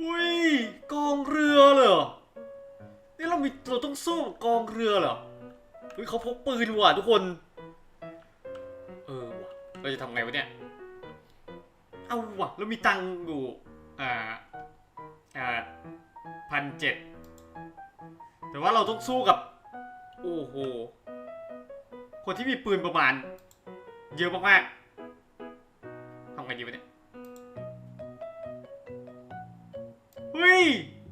อุ้ยกองเรือเหรอนี่เรามีเราต้องสู้กับกองเรือเหรอเฮ้ยเขาพกปืนว่ะทุกคน เออว่ะเราจะทำไงวะเนี่ย เอาว่ะเรามีตังค์อยู่อ่าอ่าพันเจ็ดแต่ว่าเราต้องสู้กับ โอ้โห คนที่มีปืนประมาณ เยอะมากๆทำไงดีวะเนี่ย เฮ้ย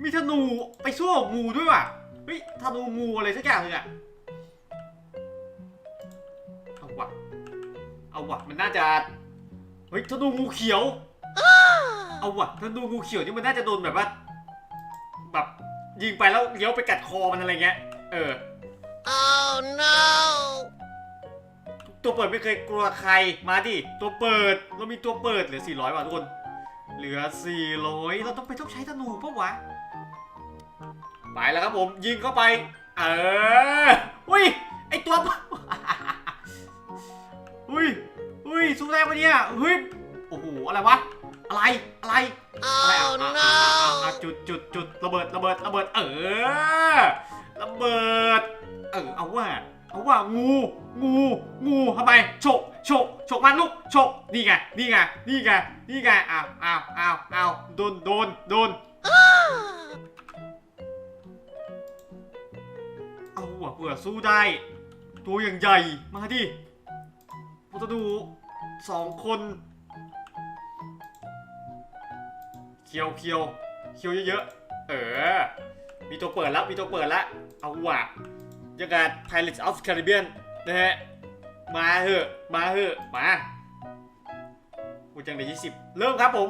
มีธนูไปสู้กับงูด้วยว่ะ เฮ้ย ธนูงูอะไรสักอย่างหนึงอะเอาวะเอาวะมันน่าจะ เฮ้ย ธนูงูเขียว เอาวะธนูงูเขียวนี่มันน่าจะโดนแบบว่า แบบยิงไปแล้วเลี้ยวไปกัดคอมันอะไรเงี้ย เออ Oh no! ตัวเปิดไม่เคยกลัวใคร มาดิ ตัวเปิด เรามีตัวเปิดเหลือ400ว่ะทุกคน เหลือ 400 เราต้องไปต้องใช้ธนูปะวะ ไปแล้วครับผมยิงเข้าไป เอออุ้ย ไอตัวอุ้ยอุ้ยสู้ได้ปะเนี่ยเฮ้ยโอ้โห อะไรวะ อะไร อะไรอะไรอะ Oh อะอะอะอะ no! อะจุดจุดจุดระเบิด ระเบิด ระเบิด เออ ระเบิด เออ เอาว่า เอาว่างูงูงูทำไมฉกฉกฉกมันลูกฉกนี่ไงนี่ไงนี่ไงนี่ไงอ้าวอ้าวอ้าวอ้าวโดนโดนโดนเอาว่ะเผื่อสู้ได้ ตัวอย่างใหญ่มาดิผมจะดูสองคนเคียวเคียวเคียวเยอะๆเออมีตัวเปิดแล้วมีตัวเปิดแล้วเอาว่ะ ยังการ Pirates of Caribbean นะฮะ มาเถอะ มาเถอะ มากูจังเลยยี่สิบเริ่มครับผม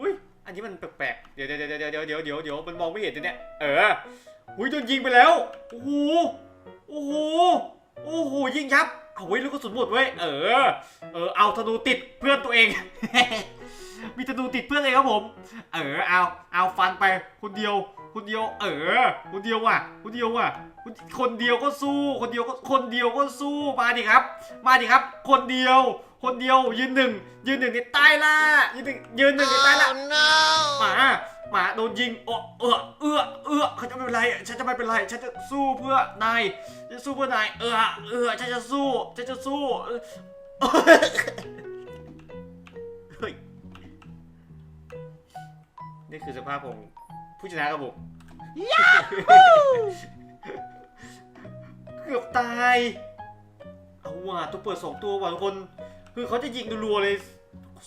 อุ้ย อันนี้มันแปลกๆ เดี๋ยวเดี๋ยวเดี๋ยวเดี๋ยวเดี๋ยวเดี๋ยวเดี๋ยวมันมองไม่เห็นเนี่ย เออ อุ้ยโดนยิงไปแล้ว โอ้โห โอ้โห โอ้โห ยิงยับ เอาไว้ยลูกกระสุนหมดเว้ย เออ เออ เอาธนูติดเพื่อนตัวเอง มีธนูติดเพื่อนเองครับผม เออ เอา เอาฟันไปคนเดียว คนเดียวเออคนเดียวว่ะคนเดียวว่ะคนคนเดียวก็สู้ คนเดียวก็คนเดียวก็สู้มาดิครับ มาดิครับ คนเดียว คนเดียวยืนหนึ่งยืนหนึ่งในใต้ล่ายืนหนึ่งยืนหนึ่งในใต้ล่า Oh no! หมาหมาโดนยิงโอ้เออเอื้อเอื้อเขาจะไม่เป็นไรฉันจะไม่เป็นไรฉันจะสู้เพื่อนายฉันจะสู้เพื่อนายเออเออฉันจะสู้ฉันจะสู้เออเฮ้ยนี่คือสภาพของ ผู้ชนะครับผมเกือบตาย เอาว่ะตัวเปิดสองตัวว่ะทุกคน คือเขาจะยิงรัวๆเลย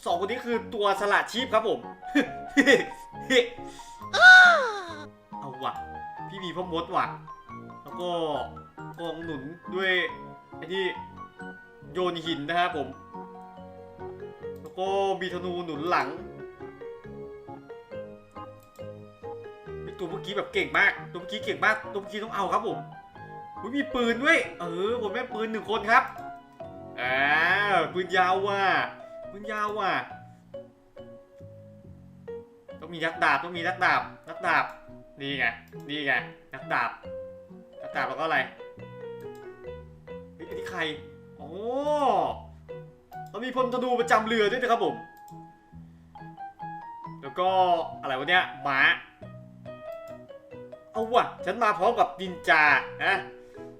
สองคนนี้คือตัวสลัดชีพครับผม เอาว่ะ พี่มีพ่อมดว่ะ แล้วก็กองหนุนด้วยไอ้ที่โยนหินนะครับผม แล้วก็มีธนูหนุนหลัง ตัวเมื่อกี้แบบเก่งมากตัวเมื่อกี้เก่งมากตัวเมื่อกี้ต้องเอาครับผมอุ๊ยมีปืนด้วย เออผมแม่ปืนหนึ่งคนครับอ่าปืนยาวว่ะปืนยาวว่ะต้องมีนักดาบต้องมีนักดาบนักดาบนี่ไงนี่ไงนักดาบนักดาบแล้วก็อะไรเฮ้ยอันนี้ใครโอ้เรามีพลธนูประจำเรือด้วยนะครับผม แล้วก็อะไรวะเนี่ยม้า เอาว่ะฉันมาพร้อมกับนินจานะ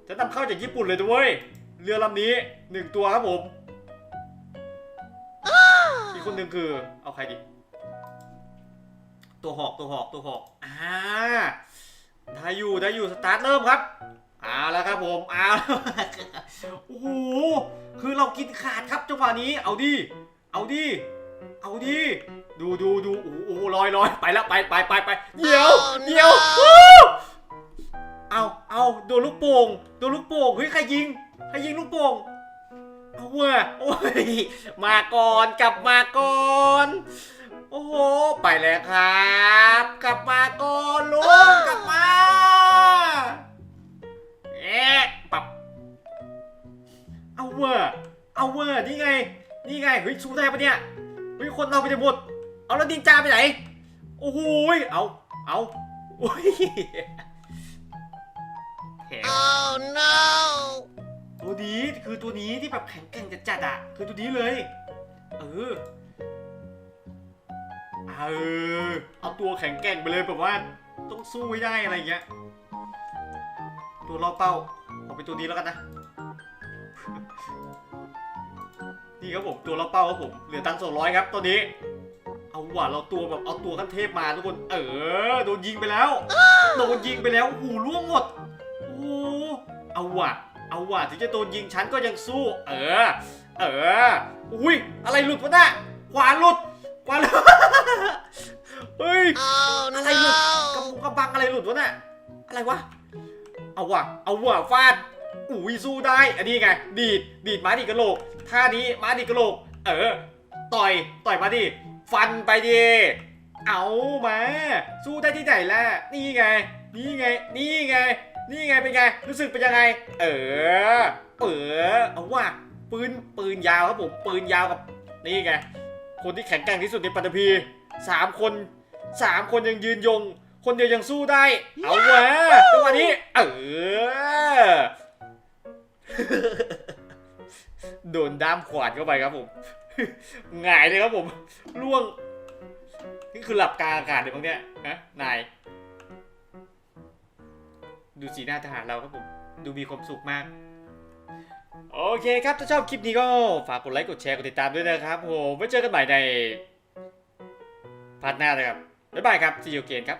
ฉันนำเข้าจากญี่ปุ่นเลยด้วยเรือลำนี้หนึ่งตัวครับผม อีกคนหนึ่งคือ เอาใครดี ตัวหอกตัวหอกตัวหอกอ่าได้อยู่ได้อยู่สตาร์ทเริ่มครับเอาแล้วครับผมเอาโอ้โหคือเรากินขาดครับจังหวะนี้ เอาดิเอาดิ เอาดิ ดูดูดูโอ้โหโอ้โหลอยลอยไปแล้วไปไปไปไปเดี๋ยว Oh, เดี๋ยว no วู้เอาเอาโดนลูกโป่งโดนลูกโป่งเฮ้ยใครยิงใครยิงลูกโป่งเอาเว้ยโอ้ยมาก่อนกลับมาก่อนโอ้โหไปแล้วครับ กลับมาก่อนลุงกลับมาเอ๊ะปับเอาเวอร์เอาเวอร์นี่ไง นี่ไงเฮ้ยสู้ได้ปะเนี่ย เฮ้ยคนเราไปไหนหมด เอาแล้วดินจาไปไหน โอ้โหยเอาเอาโอ้ยแถม Oh no! ตัวนี้คือตัวนี้ที่แบบแข็งแกร่งจัดๆอะคือตัวนี้เลย เออเออเอาตัวแข็งแกร่งไปเลยแบบว่าต้องสู้ให้ได้อะไรอย่างเงี้ยตัวล่อเป้าเอาเป็นตัวนี้แล้วกันนะ นี่ครับผมตัวล่อเป้าครับผมเหลือตังค์สองร้อยครับตอนนี้ เอาว่ะเราตัวแบบเอาตัวขั้นเทพมาทุกคน เออโดนยิงไปแล้วโดนยิงไปแล้วโอ้โหูล่วงหมดโอ้โหเอาว่ะเอาว่ะถึงจะโดนยิงฉันก็ยังสู้ เออ เอออุ้ยอะไรหลุดวะน่ะขวานหลุดขวานหลุดเฮ้ย Oh อะไรหลุดกระ no! ปุกกระบังอะไรหลุดวะน่ะอะไรวะเอาว่ะเอาว่ะฟาด อุ้ยสู้ได้ อันนี้ไง ดีด ดีดม้าดีดกระโหลก ท่านี้ม้าดีดกระโหลก เออ ต่อย ต่อยมาดิ ฟันไปดิ เอามา สู้ได้ที่ไหนล่ะ นี่ไง นี่ไง นี่ไง นี่ไง เป็นไง รู้สึกเป็นยังไง เออ เออ เอาว่ะปืน ปืนยาวครับผม ปืนยาวกับ นี่ไง คนที่แข็งแกร่งที่สุดในปัตตภีสามคนสามคนยังยืนยง คนเดียวยังสู้ได้ เอาวะจังหวะนี้ เออ โดนด้ามขวานเข้าไปครับผมหงายเลยครับผมล่วง นี่คือหลับกลางอากาศเลยมั้งเนี่ยฮะนาย ดูสีหน้าทหารเราครับผม ดูมีความสุขมาก โอเคครับ ถ้าชอบคลิปนี้ก็ฝากกดไลค์ กดแชร์ กดติดตามด้วยนะครับผม ไว้เจอกันใหม่ในพาร์ทหน้าเลยครับ บ๊ายบายครับ see you again ครับ